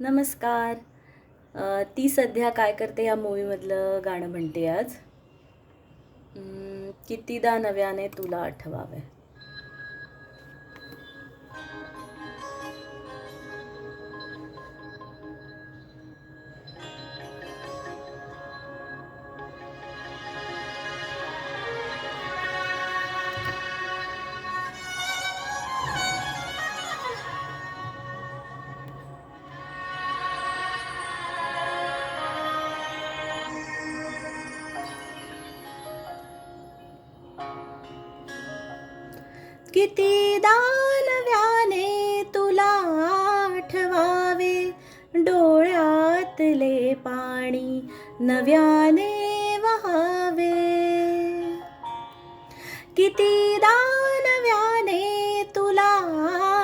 नमस्कार. ती सध्या काय करते या मूवीमधलं गाणं म्हणते आज? कितीदा नव्याने तुला आठवावे? किती दानव्याने तुला आठवावे? डोळ्यातले पाणी नव्याने वहावे. किती दानव्याने तुला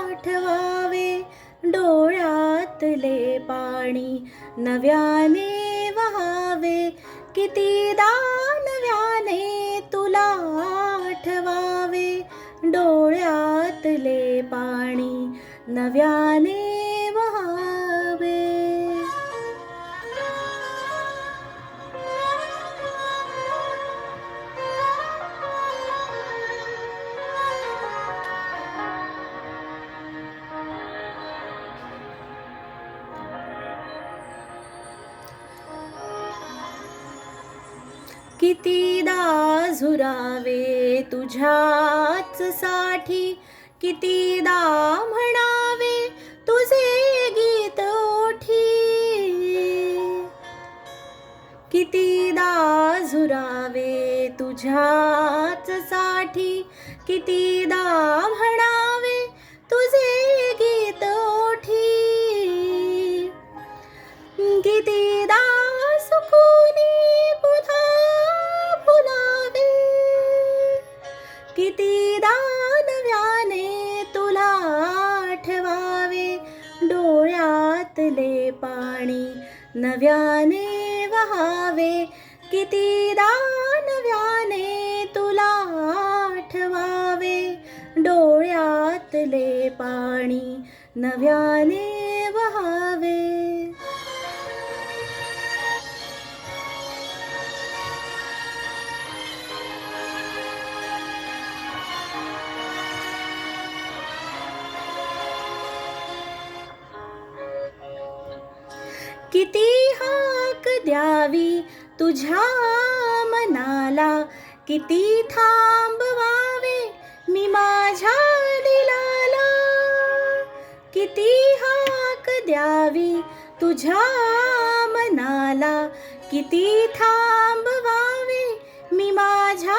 आठवावे? डोळ्यातले पाणी नव्याने वहावे. किती दानव्याने तुला आठवावे? भरले पाणी नव्याने वहावे. कितीदा झुरावे तुझ्याच साठी. कितीदा म्हणावे तुझे गीत ओठी. कितीदा झुरावे तुझ्याच साठी. कितीदा म्हणावे तुझे डोळ्यातले पाणी नव्याने वहावे. कितीदा नव्याने तुला आठवावे. डोळ्यातले पाणी नव्याने वहावे. किती हाक द्यावी तुझ्या मनाला? किती थांबवावे मी माझ्या दिलाला? किती हाक द्यावी तुझ्या मनाला? किती थांबवावे मी माझ्या